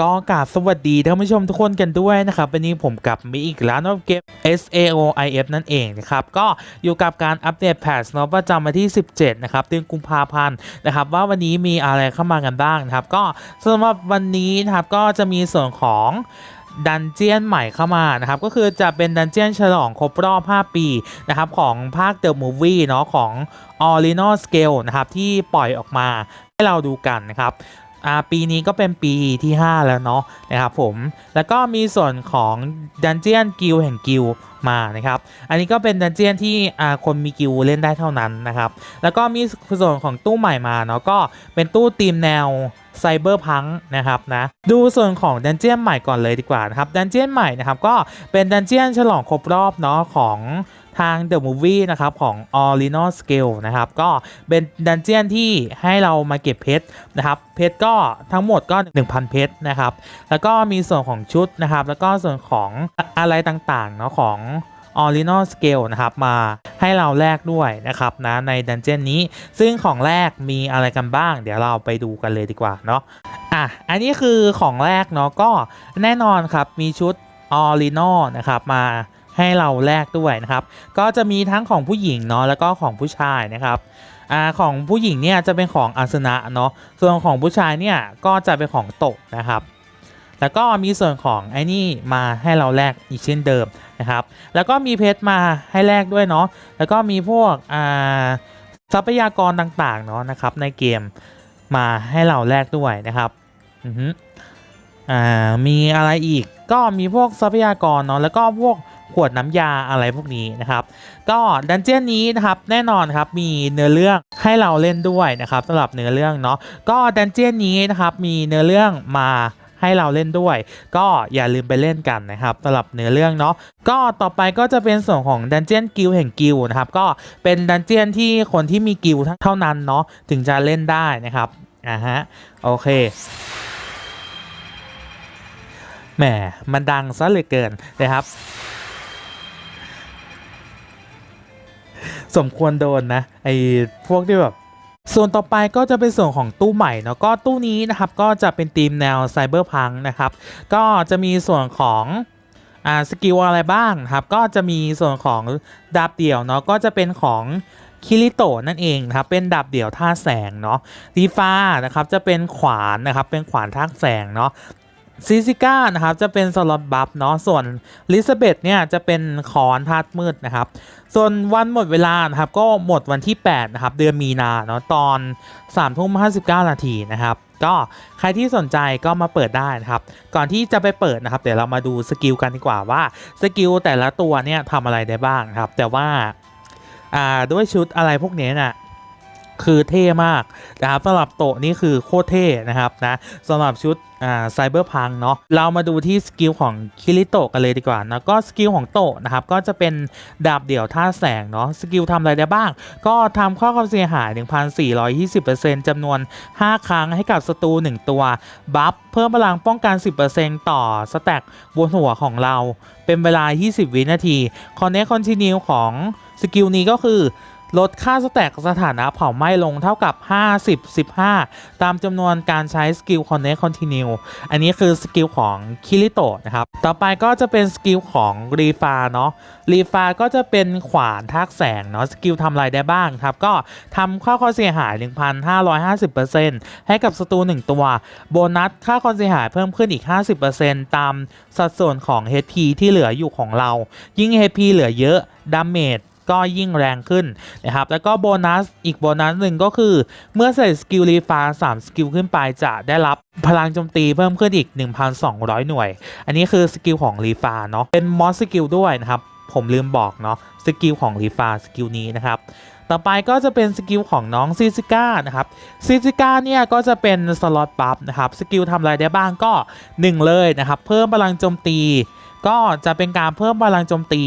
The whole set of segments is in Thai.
ก็กราบสวัสดีท่านผู้ชมทุกคนกันด้วยนะครับวันนี้ผมกลับมาอีกแล้วนะเกม SAOIF นั่นเองนะครับก็อยู่กับการอัปเดตแพทช์นาะประจำวันที่ 17 นะครับเดือนกุมภาพันธ์นะครับว่าวันนี้มีอะไรเข้ามากันบ้างนะครับ ก็สำหรับวันนี้นะครับก็จะมีส่วนของดันเจียนใหม่เข้ามานะครับก็คือจะเป็นดันเจียนฉลองครบรอบ 5 ปีนะครับของภาค The Movie เนาะของ o r i n a l Scale นะครับที่ปล่อยออกมาให้เราดูกันนะครับ อ่าปีนี้ก็เป็นปีที่ 5 แล้วเนาะนะครับผมแล้วก็มีส่วนของดันเจียนกิลแห่งกิลมานะครับอันนี้ก็เป็นดันเจียนที่อ่าคนมีกิลเล่นได้เท่านั้นนะครับแล้วก็มีส่วนของตู้ใหม่มาเนาะก็เป็นตู้ทีมแนวไซเบอร์พังนะครับนะดูส่วนของดันเจียนใหม่ก่อนเลยดีกว่านะครับดันเจียนใหม่นะครับก็เป็นดันเจียนฉลองครบรอบเนาะของ ทาง The Movie นะครับของ o r i n a l Scale นะครับก็เป็นดันเจียนที่ให้เรามาเก็บเพชรนะครับเพชรก็ทั้งหมดก็ 1,000 เพชรนะครับแล้วก็มีส่วนของชุดนะครับแล้วก็ส่วนของอะไรต่างๆเนาะของ o r i n a l Scale นะครับมาให้เราแลกด้วยนะครับนะในดันเจียนนี้ ซึ่งของแรกมีอะไรกันบ้าง เดี๋ยวเราไปดูกันเลยดีกว่าเนาะอะอันนี้คือของแรกเนาะก็แน่นอนครับมีชุด o r i n a l นะครับมา ให้เราแลกด้วยนะครับ ก็จะมีทั้งของผู้หญิงเนาะแล้วก็ของผู้ชายนะครับอ่าของผู้หญิงเนี่ยจะเป็นของอาสนะเนาะส่วนของผู้ชายเนี่ยก็จะเป็นของโตะนะครับ แล้วก็มีส่วนของไอ้นี่มาให้เราแลกอีกเช่นเดิมนะครับ แล้วก็มีเพชรมาให้แลกด้วยเนาะแล้วก็มีพวกอ่าทรัพยากรต่างๆเนาะนะครับ ในเกมมาให้เราแลกด้วยนะครับอือฮึอ่ามีอะไรอีกก็มีพวกทรัพยากรเนาะแล้วก็พวก วดน้ำยาอะไรพวกนี้นะครับ ก็ดันเจี้ยนนี้นะครับแน่นอนครับมีเนื้อเรื่องให้เราเล่นด้วยนะครับสำหรับเนื้อเรื่องเนาะก็ดันเจี้ยนนี้นะครับมีเนื้อเรื่องมาให้เราเล่นด้วย ก็อย่าลืมไปเล่นกันนะครับสำหรับเนื้อเรื่องเนาะก็ต่อไปก็จะเป็นส่วนของดันเจี้ยนกิลแห่งกิลนะครับ ก็เป็นดันเจี้ยนที่คนที่มีกิลเท่านั้นเนาะถึงจะเล่นได้นะครับอ่าฮะโอเคแหมมันดังซะเหลือเกินนะครับ สมควรโดนนะไอ้พวกที่แบบส่วนต่อไปก็จะเป็นส่วนของตู้ใหม่เนาะก็ตู้นี้นะครับก็จะเป็นธีมแนวไซเบอร์พังนะครับก็จะมีส่วนของอ่าสกิลอะไรบ้างครับก็จะมีส่วนของดาบเดี่ยวเนาะก็จะเป็นของคิริโตนั่นเองนะครับเป็นดาบเดี่ยวท่าแสงเนาะดีฟ้านะครับจะเป็นขวานนะครับเป็นขวานท่าแสงเนาะ ซิซิก้านะครับจะเป็นสล็อตบัฟเนาะส่วนลิซาเบธเนี่ยจะเป็นคอนธาตุมืดนะครับ ส่วนวันหมดเวลานะครับก็หมดวันที่ 8 นะครับ เดือนมีนาเนาะตอน3ทุ่ม59นาทีนะครับ ก็ใครที่สนใจก็มาเปิดได้นะครับ ก่อนที่จะไปเปิดนะครับ เดี๋ยวเรามาดูสกิลกันดีกว่าว่าสกิลแต่ละตัวเนี่ยทำอะไรได้บ้างครับ แต่ว่าอ่าด้วยชุดอะไรพวกนี้น่ะคือเท่มากนะครับสำหรับโตะนี่คือโคตรเท่นะครับนะสำหรับชุด อ่าไซเบอร์พังเนาะเรามาดูที่สกิลของคิริโตะกันเลยดีกว่านะก็สกิลของโตะนะครับก็จะเป็นดาบเดี่ยวท่าแสงเนาะสกิลทำอะไรได้บ้าง ก็ทำข้อความเสียหาย 1,420%จำนวน 5 ครั้งให้กับศัตรู1 ตัวบัฟเพิ่มพลังป้องกัน 10%ต่อสแต็กบนหัวของเรา เป็นเวลา 20 วินาทีคอนเนคคอนติเนียของสกิลนี้ก็คือ ลดค่าสแต็กสถานะเผาไหม้ลงเท่ากับ 50 15 ตามจำนวนการใช้สกิล Connect Continue อันนี้คือสกิลของคิริโตะนะครับ ต่อไปก็จะเป็นสกิลของรีฟาเนาะรีฟาก็จะเป็นขวานทักแสงเนาะสกิลทำอะไรได้บ้างครับ ก็ทำค่าความเสียหาย 1,550%ให้กับศัตรู1 ตัว โบนัสค่าความเสียหายเพิ่มขึ้นอีก 50%ตามสัดส่วนของ HP ที่เหลืออยู่ของเรา ยิ่ง HP เหลือเยอะดาเมจ ก็ยิ่งแรงขึ้นนะครับแล้วก็โบนัสอีกโบนัสหนึ่งก็คือ เมื่อใส่สกิลรีฟา3สกิลขึ้นไปจะได้รับพลังโจมตีเพิ่มขึ้นอีก 1,200 หน่วย อันนี้คือสกิลของรีฟาเนาะเป็นมอสสกิลด้วยนะครับผมลืมบอกเนาะสกิลของรีฟาสกิลนี้นะครับต่อไปก็จะเป็นสกิลของน้องซิซิก้านะครับซิซิก้าเนี่ยก็จะเป็นสล็อตบัฟนะครับสกิลทำอะไรได้บ้างก็ 1 เลยนะครับ เพิ่มพลังโจมตี ก็จะเป็นการเพิ่มพลังโจมตี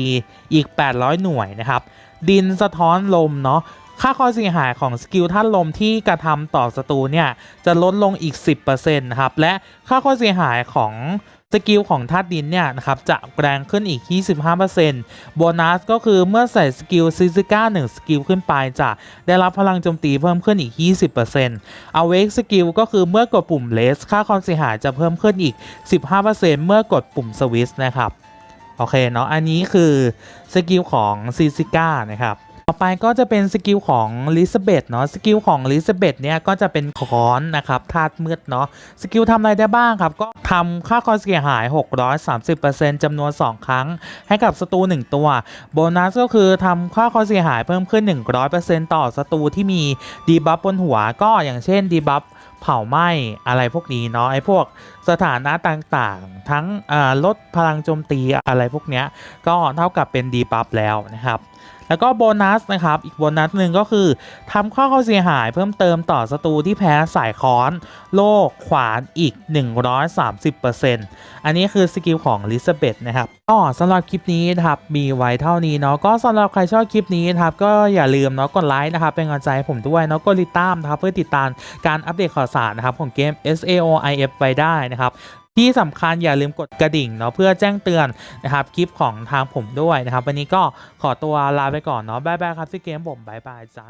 อีก 800 หน่วยนะครับ ดินสะท้อนลมเนาะค่าความเสียหายของสกิลท่านลมที่กระทำต่อศัตรูเนี่ยจะลดลงอีก 10%นะครับ และค่าความเสียหายของ สกิลของธาตุดินเนี่ยนะครับจะแรงขึ้นอีก 25%โบนัสก็คือเมื่อใส่สกิลซิซิก้า1สกิลขึ้นไปจะได้รับพลังโจมตีเพิ่มขึ้นอีก 20% Awake สกิลก็คือเมื่อกดปุ่ม Less ค่าความเสียหายจะเพิ่มขึ้นอีก 15%เมื่อกดปุ่ม Switch นะครับ โอเคเนาะอันนี้คือสกิลของซิซิก้านะครับ อไปก็จะเป็นสกิลของลิซาเบธเนาะสกิลของลิซาเบธเนี่ยก็จะเป็นค้อนนะครับธาตุมืดเนาะสกิลทำอะไรได้บ้างครับก็ทำค่าความเสียหาย 630%จำนวน 2 ครั้ง ให้กับศัตรู1 ตัว โบนัสก็คือทำค่าความเสียหายเพิ่มขึ้น 100%ต่อศัตรูที่มีดีบัฟบนหัวก็อย่างเช่นดีบัฟเผาไหม้อะไรพวกนี้เนาะไอ้พวกสถานะต่างๆ ทั้งลดพลังโจมตีอะไรพวกเนี้ยก็เท่ากับเป็นดีบัฟแล้วนะครับ แล้วก็โบนัสนะครับ อีกโบนัสหนึ่งก็คือทำข้อควาเสียหายเพิ่มเติมต่อศัตรูที่แพ้สายค้อน โล่ขวานอีก 130%อันนี้คือสกิลของลิซาเบธนะครับก็สำหรับคลิปนี้นะครับมีไว้เท่านี้เนาะก็สำหรับใครชอบคลิปนี้นะครับก็อย่าลืมเนาะกดไลค์นะครับเป็นกำลังใจให้ผมด้วยเนาะกดติดตามนะครับเพื่อติดตามการอัปเดตข่าวสารนะครับของเกม SAOIF ไปได้นะครับที่สำคัญอย่าลืมกดกระดิ่งเนาะเพื่อแจ้งเตือนนะครับคลิปของทางผมด้วยนะครับ วันนี้ก็ขอตัวลาไปก่อนเนาะบ๊ายบายครับซีเกมผมบ๊ายบายจ้า